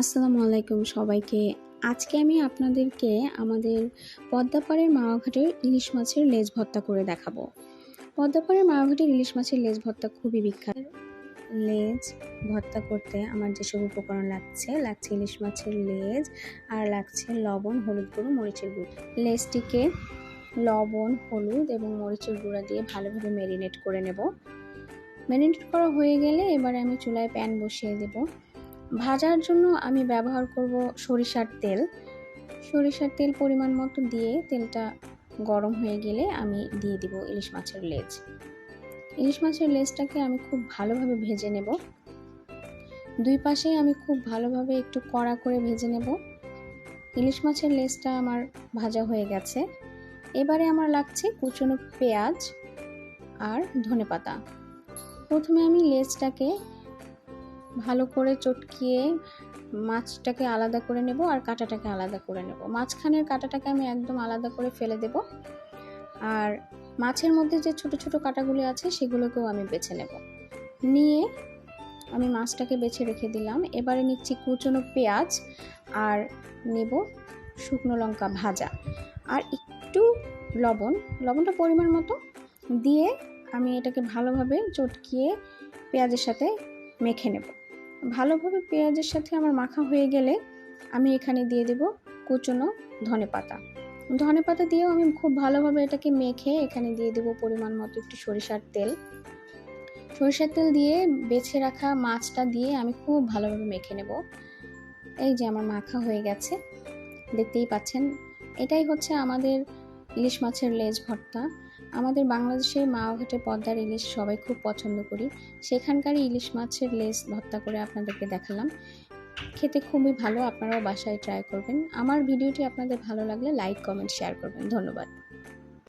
আসসালামু আলাইকুম সবাইকে। আজকে আমি আপনাদেরকে আমাদের পদ্মাপাড়ের মাওয়াঘাটের ইলিশ মাছের লেজ ভর্তা করে দেখাবো। পদ্মাপাড়ের মাওয়াঘাটের ইলিশ মাছের লেজ ভর্তা খুবই বিখ্যাত। লেজ ভর্তা করতে আমার যেসব উপকরণ লাগছে লাগছে ইলিশ মাছের লেজ আর লাগছে লবণ, হলুদ গুঁড়ো, মরিচের গুঁড়ো। লেজটিকে লবণ, হলুদ এবং মরিচের গুঁড়া দিয়ে ভালোভাবে ম্যারিনেট করে নেব। ম্যারিনেট করা হয়ে গেলে এবারে আমি চুলায় প্যান বসিয়ে দেবো। ভাজার জন্য আমি ব্যবহার করব সরিষার তেল। সরিষার তেল পরিমাণ মতো দিয়ে তেলটা গরম হয়ে গেলে আমি দিয়ে দিব ইলিশ মাছের লেজ। ইলিশ মাছের লেজটাকে আমি খুব ভালোভাবে ভেজে নেব। দুই পাশেই আমি খুব ভালোভাবে একটু কড়া করে ভেজে নেব। ইলিশ মাছের লেজটা আমার ভাজা হয়ে গেছে। এবারে আমার লাগছে কুচনো পেঁয়াজ আর ধনে পাতা প্রথমে আমি লেজটাকে ভালো করে চটকিয়ে মাছটাকে আলাদা করে নেব আর কাঁটাটাকে আলাদা করে নেব। মাঝখানের কাঁটাটাকে আমি একদম আলাদা করে ফেলে দেব। আর মাছের মধ্যে যে ছোট ছোট কাঁটাগুলি আছে, সেগুলোকেও আমি বেছে নেব। নিয়ে আমি মাছটাকে বেছে রেখে দিলাম। এবারে নিচ্ছি কুচনো পেঁয়াজ আর নেব শুকনো লঙ্কা ভাজা। আর একটু লবণ, লবণটা পরিমাণ মতো দিয়ে আমি এটাকে ভালোভাবে চটকিয়ে পেঁয়াজের সাথে মেখে নেব। ভালোভাবে পেঁয়াজের সাথে আমার মাখা হয়ে গেলে আমি এখানে দিয়ে দেব কুচনো ধনে পাতা। ধনে পাতা দিয়েও আমি খুব ভালোভাবে এটাকে মেখে এখানে দিয়ে দেব পরিমাণ মতো একটু সরিষার তেল। সরিষার তেল দিয়ে বেছে রাখা মাছটা দিয়ে আমি খুব ভালোভাবে মেখে নেব। এই যে আমার মাখা হয়ে গেছে, দেখতেই পাচ্ছেন। এটাই হচ্ছে আমাদের ইলিশ মাছের লেজ ভর্তা। আমাদের বাংলাদেশের মাওঘাটে পদ্মার ইলিশ সবাই খুব পছন্দ করি। সেখানকারই ইলিশ মাছের লেস ভর্তা করে আপনাদেরকে দেখালাম। খেতে খুবই ভালো, আপনারাও বাসায় ট্রাই করবেন। আমার ভিডিওটি আপনাদের ভালো লাগলে লাইক কমেন্ট শেয়ার করবেন। ধন্যবাদ।